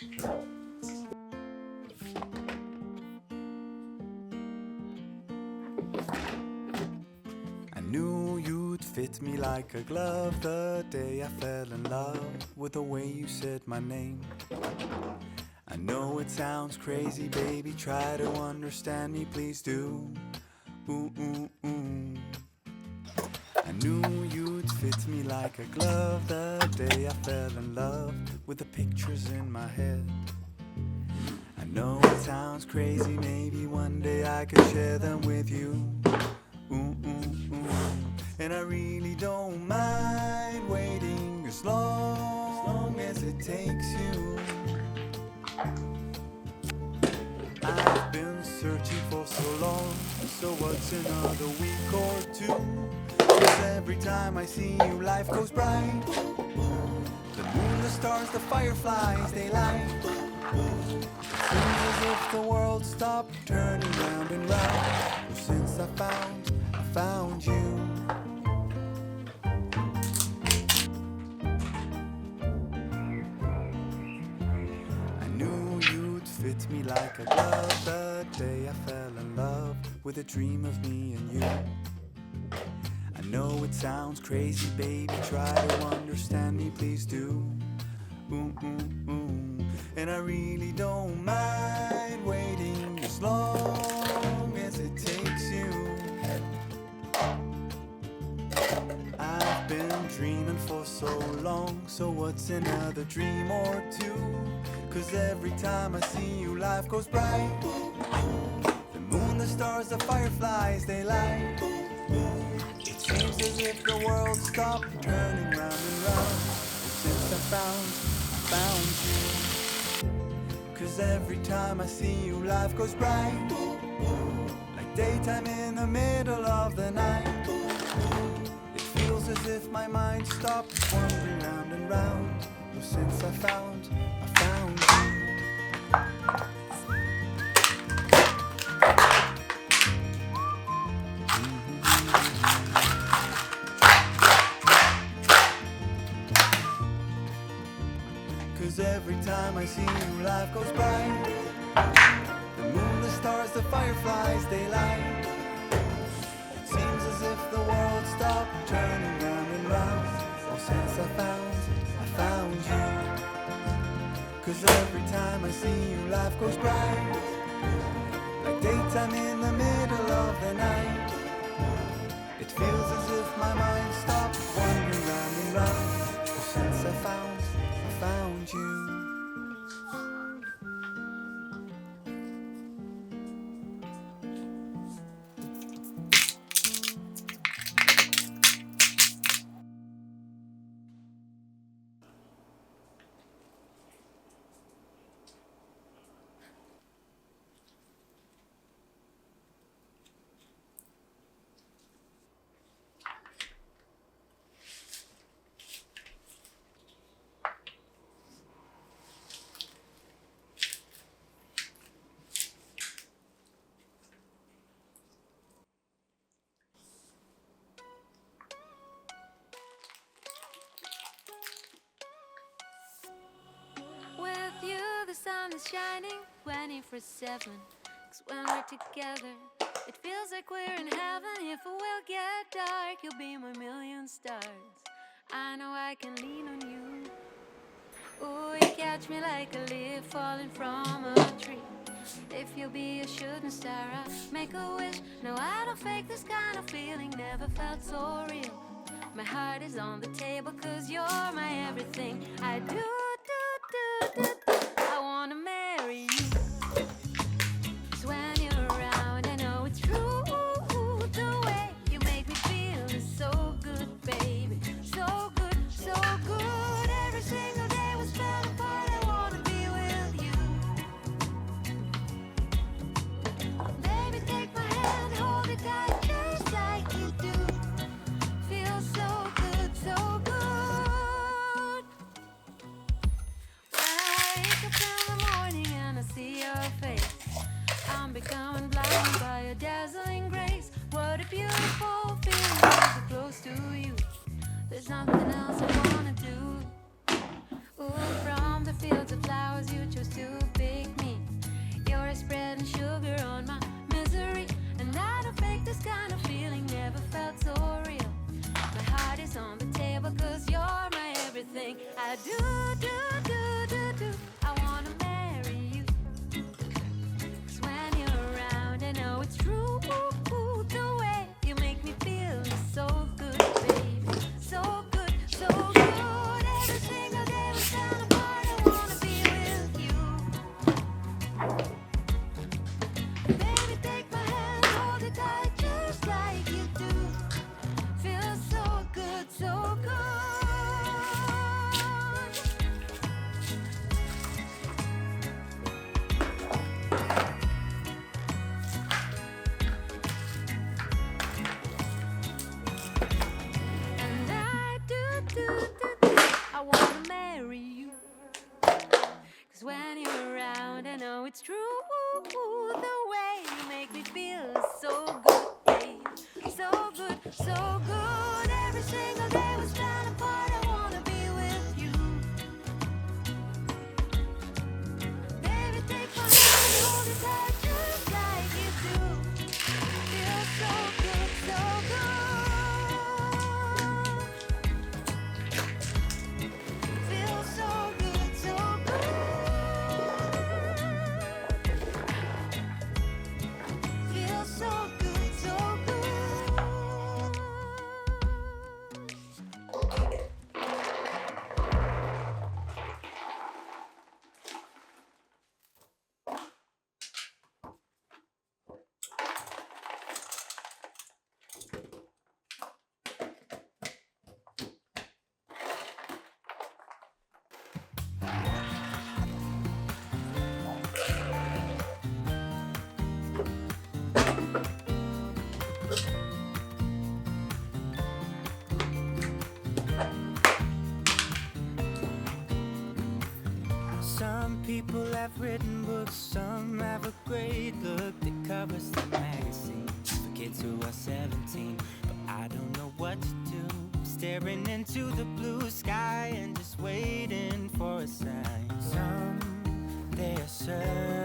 I knew you'd fit me like a glove the day I fell in love with the way you said my name. I know it sounds crazy, baby. Try to understand me, please do. Ooh, ooh, ooh. I knew you'd fit me like a glove the day I fell in love with the pictures in my head. I know it sounds crazy, maybe one day I could share them with you. Ooh, ooh, ooh. And I really don't mind waiting as long as it takes you. I've been searching for so long, so what's another week or two? 'Cause every time I see you, life goes bright. The moon, the stars, the fireflies, they light. Seems as if the world stopped turning round and round. Since I found, I found you. I knew you'd fit me like a glove the day I fell in love with a dream of me and you. Know it sounds crazy, baby. Try to understand me, please do. Ooh, ooh, ooh. And I really don't mind waiting as long as it takes you. I've been dreaming for so long, so what's another dream or two? Cause every time I see you, life goes bright. The moon, the stars, the fireflies, they light. As if the world stopped turning round and round. Since I found, I found you. Cause every time I see you, life goes bright. Like daytime in the middle of the night. It feels as if my mind stopped wandering round and round. Since I found, I found you. Life goes bright. The moon, the stars, the fireflies, they light. It seems as if the world stopped turning round and round. Oh, since I found, I found you. Cause every time I see you, life goes bright. Like daytime in the middle of the night. It feels as if my mind is shining 24 7. Cause when we're together, it feels like we're in heaven. If it will get dark, you'll be my million stars. I know I can lean on you. Ooh, you catch me like a leaf falling from a tree. If you'll be a shooting star, I'll make a wish. No, I don't fake this kind of feeling, never felt so real. My heart is on the table, cause you're my everything. I do, thing I do, do, do, do, do. people have written books, some have a great look that covers the magazine. For kids who are 17, but I don't know what to do. Staring into the blue sky and just waiting for a sign. Some they are certain.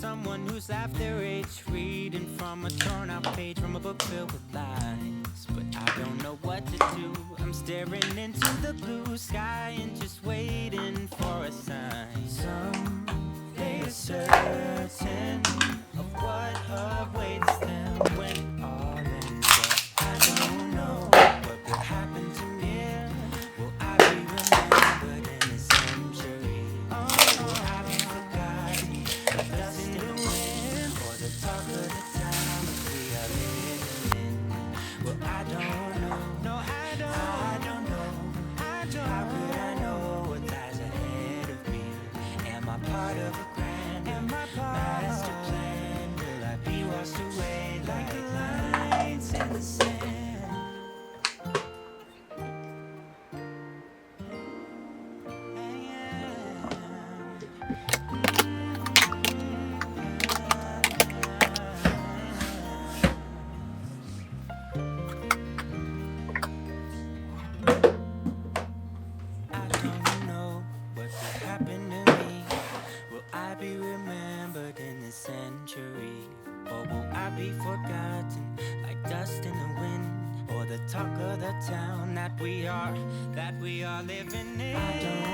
someone who's half their age, reading from a torn out page from a book filled with lies. But I don't know what to do. I'm staring into the blue sky and just waiting for a sign. Some day, certain. that we are living in.